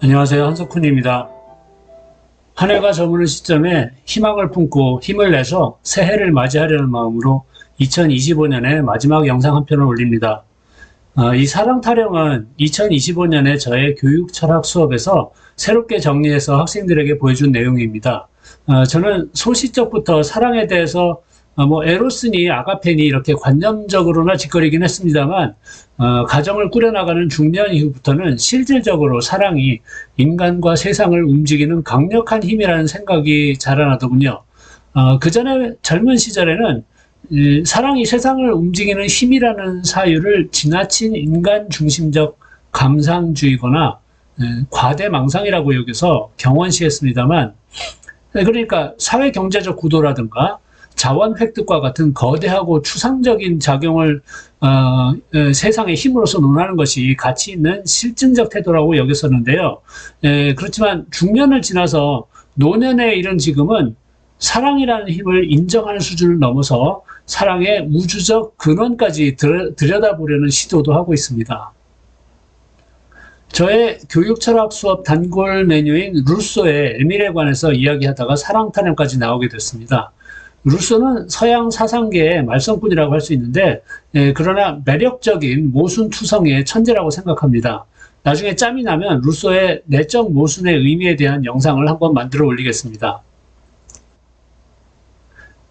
안녕하세요. 한석훈입니다. 한 해가 저무는 시점에 희망을 품고 힘을 내서 새해를 맞이하려는 마음으로 2025년에 마지막 영상 한 편을 올립니다. 어, 이 사랑 타령은 2025년에 저의 교육 철학 수업에서 새롭게 정리해서 학생들에게 보여준 내용입니다. 어, 저는 소시적부터 사랑에 대해서 어, 뭐 에로스니 아가페니 이렇게 관념적으로나 짓거리긴 했습니다만 어, 가정을 꾸려나가는 중년 이후부터는 실질적으로 사랑이 인간과 세상을 움직이는 강력한 힘이라는 생각이 자라나더군요. 어, 그 전에 젊은 시절에는 이 사랑이 세상을 움직이는 힘이라는 사유를 지나친 인간 중심적 감상주의거나 에, 과대망상이라고 여겨서 경원시했습니다만 네, 그러니까 사회 경제적 구도라든가 자원 획득과 같은 거대하고 추상적인 작용을 어, 에, 세상의 힘으로서 논하는 것이 가치 있는 실증적 태도라고 여겼었는데요. 에, 그렇지만 중년을 지나서 노년에 이른 지금은 사랑이라는 힘을 인정하는 수준을 넘어서 사랑의 우주적 근원까지 들, 들여다보려는 시도도 하고 있습니다. 저의 교육 철학 수업 단골 메뉴인 루소의 에밀에 관해서 이야기하다가 사랑 타령까지 나오게 됐습니다. 루소는 서양 사상계의 말썽꾼이라고 할 수 있는데 예, 그러나 매력적인 모순 투성이의 천재라고 생각합니다. 나중에 짬이 나면 루소의 내적 모순의 의미에 대한 영상을 한번 만들어 올리겠습니다.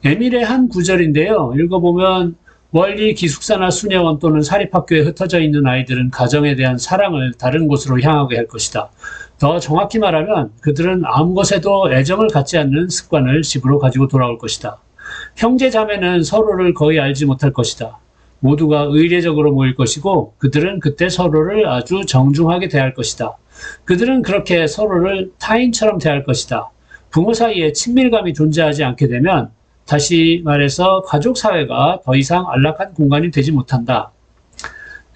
에밀의 한 구절인데요. 읽어보면 원리 기숙사나 수녀원 또는 사립학교에 흩어져 있는 아이들은 가정에 대한 사랑을 다른 곳으로 향하게 할 것이다. 더 정확히 말하면 그들은 아무 것에도 애정을 갖지 않는 습관을 집으로 가지고 돌아올 것이다. 형제 자매는 서로를 거의 알지 못할 것이다. 모두가 의례적으로 모일 것이고 그들은 그때 서로를 아주 정중하게 대할 것이다. 그들은 그렇게 서로를 타인처럼 대할 것이다. 부모 사이에 친밀감이 존재하지 않게 되면 다시 말해서 가족 사회가 더 이상 안락한 공간이 되지 못한다.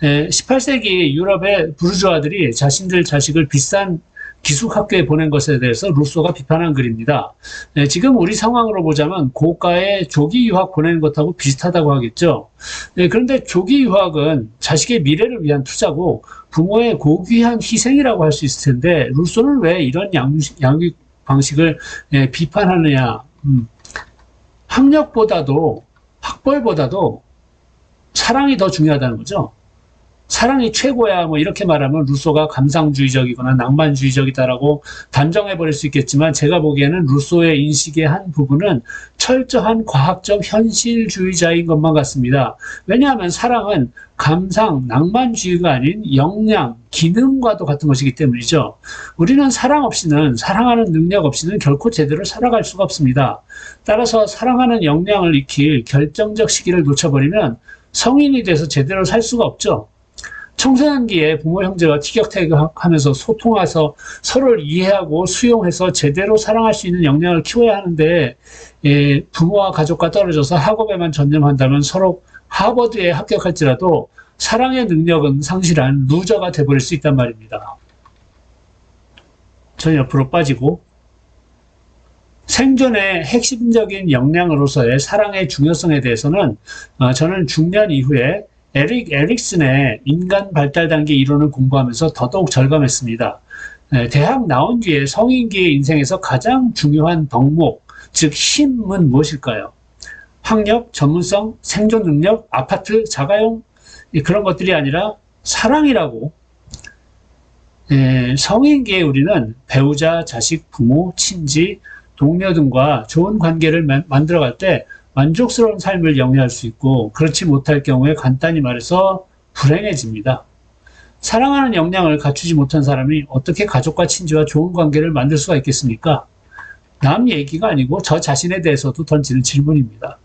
18세기 유럽의 부르주아들이 자신들 자식을 비싼 기숙학교에 보낸 것에 대해서 루소가 비판한 글입니다. 네, 지금 우리 상황으로 보자면 고가의 조기 유학 보내는 것하고 비슷하다고 하겠죠. 네, 그런데 조기 유학은 자식의 미래를 위한 투자고 부모의 고귀한 희생이라고 할 수 있을 텐데 루소는 왜 이런 양육, 방식을 예, 비판하느냐. 음, 학력보다도 학벌보다도 사랑이 더 중요하다는 거죠. 사랑이 최고야 뭐 이렇게 말하면 루소가 감상주의적이거나 낭만주의적이다라고 단정해 버릴 수 있겠지만 제가 보기에는 루소의 인식의 한 부분은 철저한 과학적 현실주의자인 것만 같습니다. 왜냐하면 사랑은 감상, 낭만주의가 아닌 역량, 기능과도 같은 것이기 때문이죠. 우리는 사랑 없이는 사랑하는 능력 없이는 결코 제대로 살아갈 수가 없습니다. 따라서 사랑하는 역량을 익힐 결정적 시기를 놓쳐버리면 성인이 돼서 제대로 살 수가 없죠. 청소년기에 부모 형제가 티격태격하면서 소통해서 서로를 이해하고 수용해서 제대로 사랑할 수 있는 역량을 키워야 하는데 예, 부모와 가족과 떨어져서 학업에만 전념한다면 서로 하버드에 합격할지라도 사랑의 능력은 상실한 루저가 돼버릴 수 있단 말입니다. 전 옆으로 빠지고 생존의 핵심적인 역량으로서의 사랑의 중요성에 대해서는 어, 저는 중년 이후에 에릭 에릭슨의 인간 발달 단계 이론을 공부하면서 더더욱 절감했습니다. 네, 대학 나온 뒤에 성인기의 인생에서 가장 중요한 덕목, 즉 힘은 무엇일까요? 학력, 전문성, 생존 능력, 아파트, 자가용 그런 것들이 아니라 사랑이라고. 에, 성인기에 우리는 배우자, 자식, 부모, 친지, 동료 등과 좋은 관계를 만들어갈 때 만족스러운 삶을 영위할 수 있고 그렇지 못할 경우에 간단히 말해서 불행해집니다. 사랑하는 역량을 갖추지 못한 사람이 어떻게 가족과 친지와 좋은 관계를 만들 수가 있겠습니까? 남 얘기가 아니고 저 자신에 대해서도 던지는 질문입니다.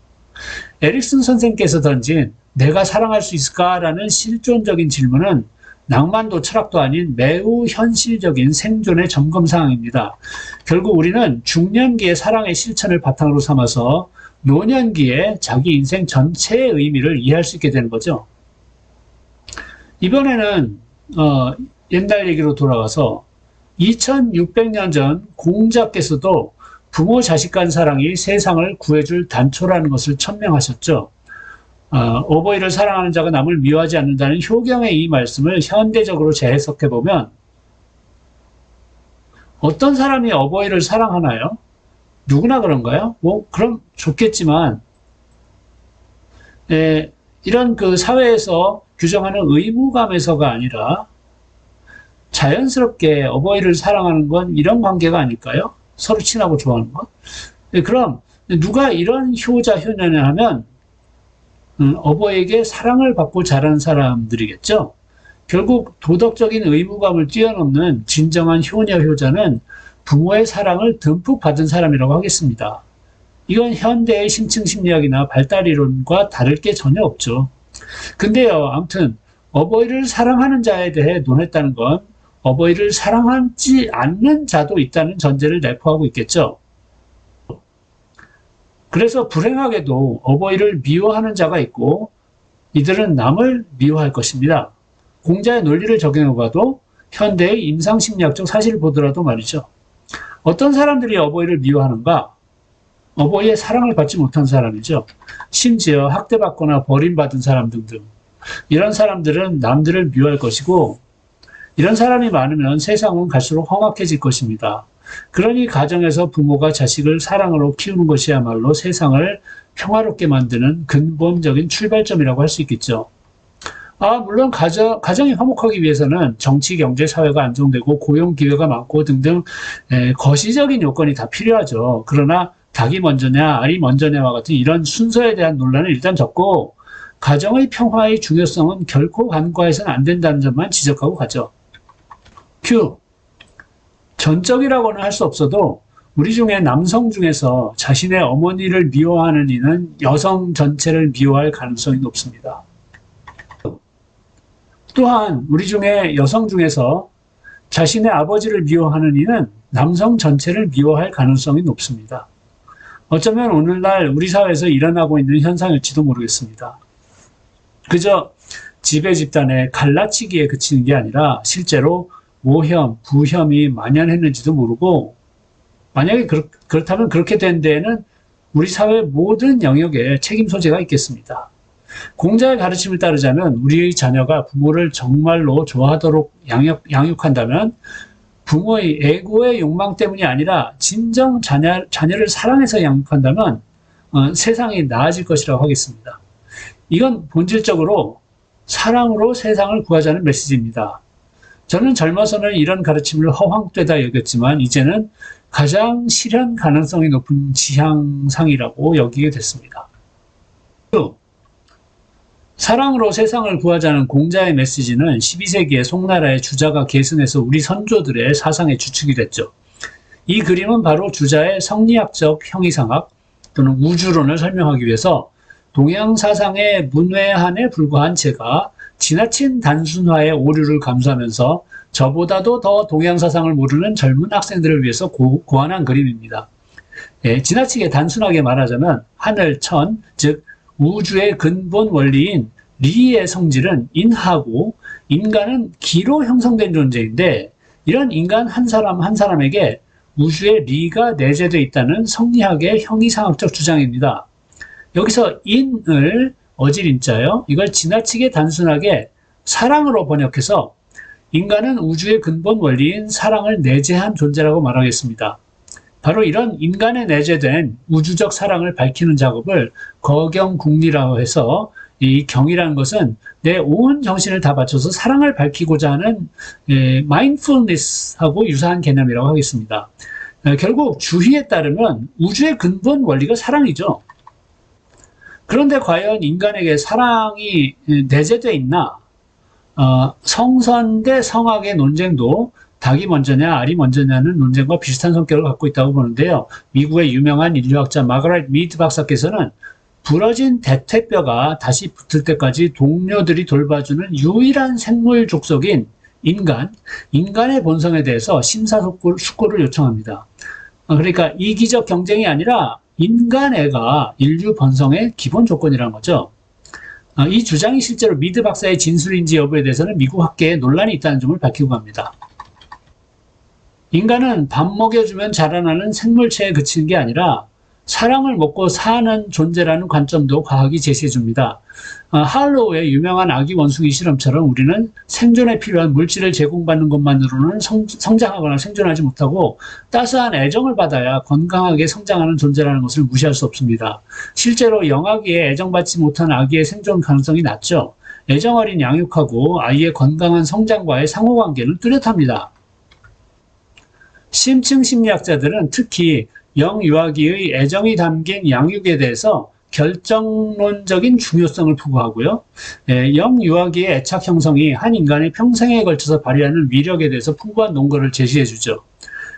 에릭슨 선생께서 던진 내가 사랑할 수 있을까라는 실존적인 질문은 낭만도 철학도 아닌 매우 현실적인 생존의 점검 사항입니다. 결국 우리는 중년기의 사랑의 실천을 바탕으로 삼아서 노년기에 자기 인생 전체의 의미를 이해할 수 있게 되는 거죠. 이번에는 어, 옛날 얘기로 돌아가서 2600년 전 공자께서도 부모 자식 간 사랑이 세상을 구해줄 단초라는 것을 천명하셨죠. 어, 어버이를 사랑하는 자가 남을 미워하지 않는다는 효경의 이 말씀을 현대적으로 재해석해 보면 어떤 사람이 어버이를 사랑하나요? 누구나 그런가요? 뭐, 그럼 좋겠지만, 예, 이런 그 사회에서 규정하는 의무감에서가 아니라 자연스럽게 어버이를 사랑하는 건 이런 관계가 아닐까요? 서로 친하고 좋아하는 건. 예, 그럼 누가 이런 효자 효녀냐 하면 음, 어버이에게 사랑을 받고 자란 사람들이겠죠. 결국 도덕적인 의무감을 뛰어넘는 진정한 효녀 효자는 부모의 사랑을 듬뿍 받은 사람이라고 하겠습니다. 이건 현대의 심층 심리학이나 발달 이론과 다를 게 전혀 없죠. 근데요, 아무튼 어버이를 사랑하는 자에 대해 논했다는 건 어버이를 사랑하지 않는 자도 있다는 전제를 내포하고 있겠죠. 그래서 불행하게도 어버이를 미워하는 자가 있고 이들은 남을 미워할 것입니다. 공자의 논리를 적용해 봐도 현대의 임상심리학적 사실을 보더라도 말이죠. 어떤 사람들이 어버이를 미워하는가? 어버이의 사랑을 받지 못한 사람이죠. 심지어 학대받거나 버림받은 사람 등등. 이런 사람들은 남들을 미워할 것이고, 이런 사람이 많으면 세상은 갈수록 험악해질 것입니다. 그러니 가정에서 부모가 자식을 사랑으로 키우는 것이야말로 세상을 평화롭게 만드는 근본적인 출발점이라고 할 수 있겠죠. 아, 물론 가정, 가정이 화목하기 위해서는 정치, 경제, 사회가 안정되고 고용 기회가 많고 등등 에, 거시적인 요건이 다 필요하죠. 그러나 닭이 먼저냐, 알이 먼저냐와 같은 이런 순서에 대한 논란을 일단 접고 가정의 평화의 중요성은 결코 간과해서는 안 된다는 점만 지적하고 가죠. 큐. 전적이라고는 할 수 없어도 우리 중에 남성 중에서 자신의 어머니를 미워하는 이는 여성 전체를 미워할 가능성이 높습니다. 또한 우리 중에 여성 중에서 자신의 아버지를 미워하는 이는 남성 전체를 미워할 가능성이 높습니다. 어쩌면 오늘날 우리 사회에서 일어나고 있는 현상일지도 모르겠습니다. 그저 지배 집단의 갈라치기에 그치는 게 아니라 실제로 모혐, 부혐이 만연했는지도 모르고 만약에 그렇, 그렇 다면 그렇게 된 데에는 우리 사회 모든 영역에 책임 소재가 있겠습니다. 공자의 가르침을 따르자면 우리의 자녀가 부모를 정말로 좋아하도록 양육, 양육한다면 부모의 애고의 욕망 때문이 아니라 진정 자녀, 자녀를 사랑해서 양육한다면 어, 세상이 나아질 것이라고 하겠습니다. 이건 본질적으로 사랑으로 세상을 구하자는 메시지입니다. 저는 젊어서는 이런 가르침을 허황되다 여겼지만 이제는 가장 실현 가능성이 높은 지향상이라고 여기게 됐습니다. 또 사랑으로 세상을 구하자는 공자의 메시지는 12세기에 송나라의 주자가 계승해서 우리 선조들의 사상의 주축이 됐죠. 이 그림은 바로 주자의 성리학적 형이상학 또는 우주론을 설명하기 위해서 동양 사상의 문외한에 불과한 제가 지나친 단순화의 오류를 감수하면서 저보다도 더 동양 사상을 모르는 젊은 학생들을 위해서 고, 고안한 그림입니다. 예, 지나치게 단순하게 말하자면 하늘, 천, 즉 우주의 근본 원리인 리의 성질은 인하고 인간은 기로 형성된 존재인데 이런 인간 한 사람 한 사람에게 우주의 리가 내재되어 있다는 성리학의 형이상학적 주장입니다. 여기서 인을 어질인자요. 이걸 지나치게 단순하게 사랑으로 번역해서 인간은 우주의 근본 원리인 사랑을 내재한 존재라고 말하겠습니다. 바로 이런 인간에 내재된 우주적 사랑을 밝히는 작업을 거경국리라고 해서 이 경이라는 것은 내 온 정신을 다 바쳐서 사랑을 밝히고자 하는 마인드풀니스하고 유사한 개념이라고 하겠습니다. 에, 결국 주희에 따르면 우주의 근본 원리가 사랑이죠. 그런데 과연 인간에게 사랑이 내재되어 있나? 어, 성선 대 성악의 논쟁도 닭이 먼저냐 알이 먼저냐는 논쟁과 비슷한 성격을 갖고 있다고 보는데요. 미국의 유명한 인류학자 마가렛 미드 박사께서는 부러진 대퇴뼈가 다시 붙을 때까지 동료들이 돌봐주는 유일한 생물 족속인 인간, 인간의 본성에 대해서 심사숙고를 요청합니다. 어, 그러니까 이기적 경쟁이 아니라 인간애가 인류 번성의 기본 조건이라는 거죠. 어, 이 주장이 실제로 미드 박사의 진술인지 여부에 대해서는 미국 학계에 논란이 있다는 점을 밝히고 갑니다. 인간은 밥 먹여주면 자라나는 생물체에 그치는 게 아니라 사랑을 먹고 사는 존재라는 관점도 과학이 제시해 줍니다. 아, 할로우의 유명한 아기 원숭이 실험처럼 우리는 생존에 필요한 물질을 제공받는 것만으로는 성, 성장하거나 생존하지 못하고 따스한 애정을 받아야 건강하게 성장하는 존재라는 것을 무시할 수 없습니다. 실제로 영아기에 애정받지 못한 아기의 생존 가능성이 낮죠. 애정 어린 양육하고 아이의 건강한 성장과의 상호관계는 뚜렷합니다. 심층 심리학자들은 특히 영유아기의 애정이 담긴 양육에 대해서 결정론적인 중요성을 부과하고요. 예, 영유아기의 애착 형성이 한 인간의 평생에 걸쳐서 발휘하는 위력에 대해서 풍부한 논거를 제시해 주죠.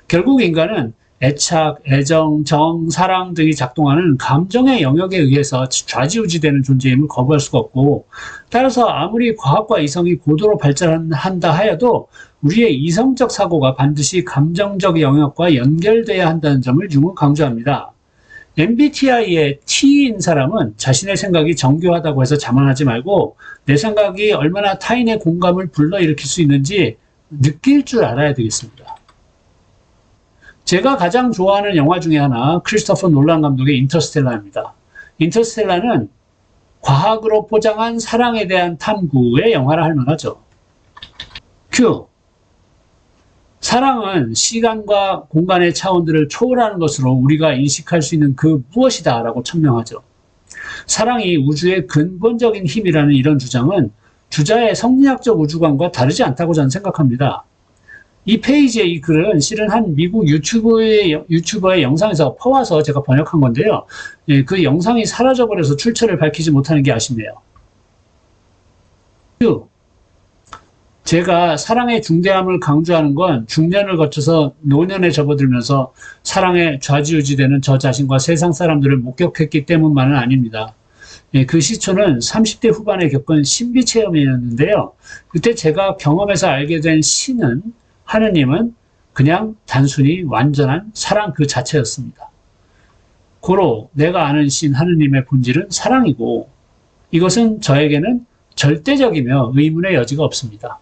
결국 인간은 애착, 애정, 정, 사랑 등이 작동하는 감정의 영역에 의해서 좌지우지되는 존재임을 거부할 수가 없고 따라서 아무리 과학과 이성이 고도로 발전한다 하여도 우리의 이성적 사고가 반드시 감정적 영역과 연결돼야 한다는 점을 융은 강조합니다. MBTI의 T인 사람은 자신의 생각이 정교하다고 해서 자만하지 말고 내 생각이 얼마나 타인의 공감을 불러일으킬 수 있는지 느낄 줄 알아야 되겠습니다. 제가 가장 좋아하는 영화 중에 하나 크리스토퍼 놀란 감독의 인터스텔라입니다. 인터스텔라는 과학으로 포장한 사랑에 대한 탐구의 영화라 할 만하죠. 큐. 사랑은 시간과 공간의 차원들을 초월하는 것으로 우리가 인식할 수 있는 그 무엇이다 라고 천명하죠. 사랑이 우주의 근본적인 힘이라는 이런 주장은 주자의 성리학적 우주관과 다르지 않다고 저는 생각합니다. 이 페이지의 이 글은 실은 한 미국 유튜브의, 유튜버의 영상에서 퍼와서 제가 번역한 건데요. 예, 그 영상이 사라져버려서 출처를 밝히지 못하는 게 아쉽네요. 큐. 제가 사랑의 중대함을 강조하는 건 중년을 거쳐서 노년에 접어들면서 사랑에 좌지우지되는 저 자신과 세상 사람들을 목격했기 때문만은 아닙니다. 예, 그 시초는 30대 후반에 겪은 신비 체험이었는데요. 그때 제가 경험해서 알게 된 신은 하느님은 그냥 단순히 완전한 사랑 그 자체였습니다. 고로 내가 아는 신 하느님의 본질은 사랑이고 이것은 저에게는 절대적이며 의문의 여지가 없습니다.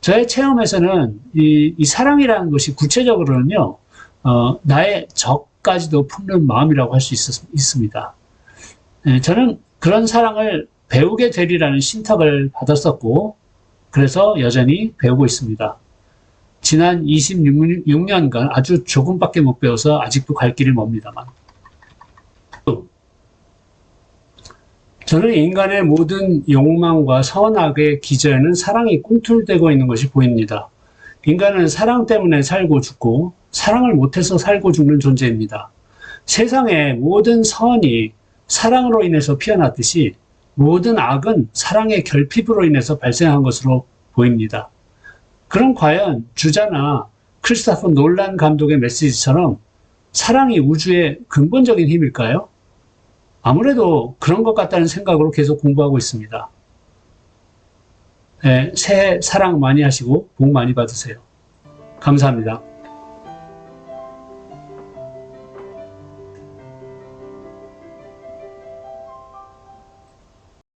저의 체험에서는 이, 이 사랑이라는 것이 구체적으로는요, 어, 나의 적까지도 품는 마음이라고 할 수 있습니다. 네, 저는 그런 사랑을 배우게 되리라는 신탁을 받았었고, 그래서 여전히 배우고 있습니다. 지난 26년간 아주 조금밖에 못 배워서 아직도 갈 길이 멉니다만. 저는 인간의 모든 욕망과 선악의 기저에는 사랑이 꿈틀대고 있는 것이 보입니다. 인간은 사랑 때문에 살고 죽고 사랑을 못해서 살고 죽는 존재입니다. 세상의 모든 선이 사랑으로 인해서 피어났듯이 모든 악은 사랑의 결핍으로 인해서 발생한 것으로 보입니다. 그럼 과연 주자나 크리스토퍼 놀란 감독의 메시지처럼 사랑이 우주의 근본적인 힘일까요? 아무래도 그런 것 같다는 생각으로 계속 공부하고 있습니다. 네, 새해 사랑 많이 하시고 복 많이 받으세요. 감사합니다.